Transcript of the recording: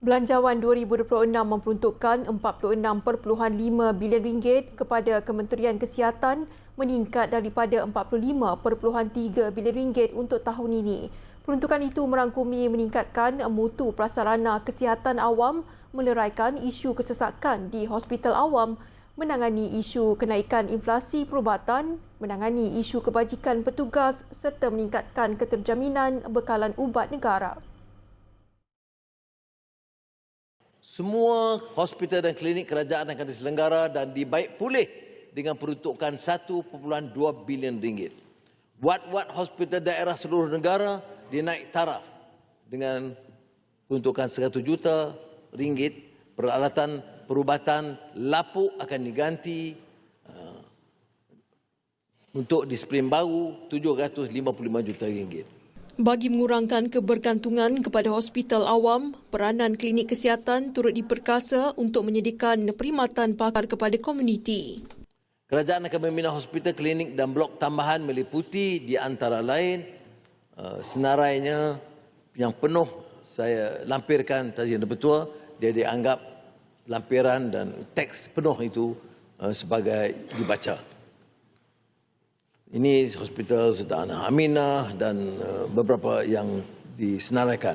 Belanjawan 2026 memperuntukkan 46.5 bilion ringgit kepada Kementerian Kesihatan meningkat daripada 45.3 bilion ringgit untuk tahun ini. Peruntukan itu merangkumi meningkatkan mutu prasarana kesihatan awam, meleraikan isu kesesakan di hospital awam, menangani isu kenaikan inflasi perubatan, menangani isu kebajikan petugas serta meningkatkan keterjaminan bekalan ubat negara. Semua hospital dan klinik kerajaan akan diselenggara dan dibaik pulih dengan peruntukan 1.2 bilion ringgit. Wat-wat hospital daerah seluruh negara dinaik taraf dengan peruntukan 100 juta ringgit. Peralatan perubatan lapuk akan diganti uh, untuk disiplin baru 755 juta ringgit. Bagi mengurangkan kebergantungan kepada hospital awam, peranan klinik kesihatan turut diperkasa untuk menyediakan perkhidmatan pakar kepada komuniti. Kerajaan akan membina hospital, klinik dan blok tambahan meliputi di antara lain uh, senarainya yang penuh saya lampirkan tadi yang betul dia dianggap lampiran dan teks penuh itu uh, sebagai dibaca. Ini hospital Sultan Aminah dan uh, beberapa yang disenaraikan.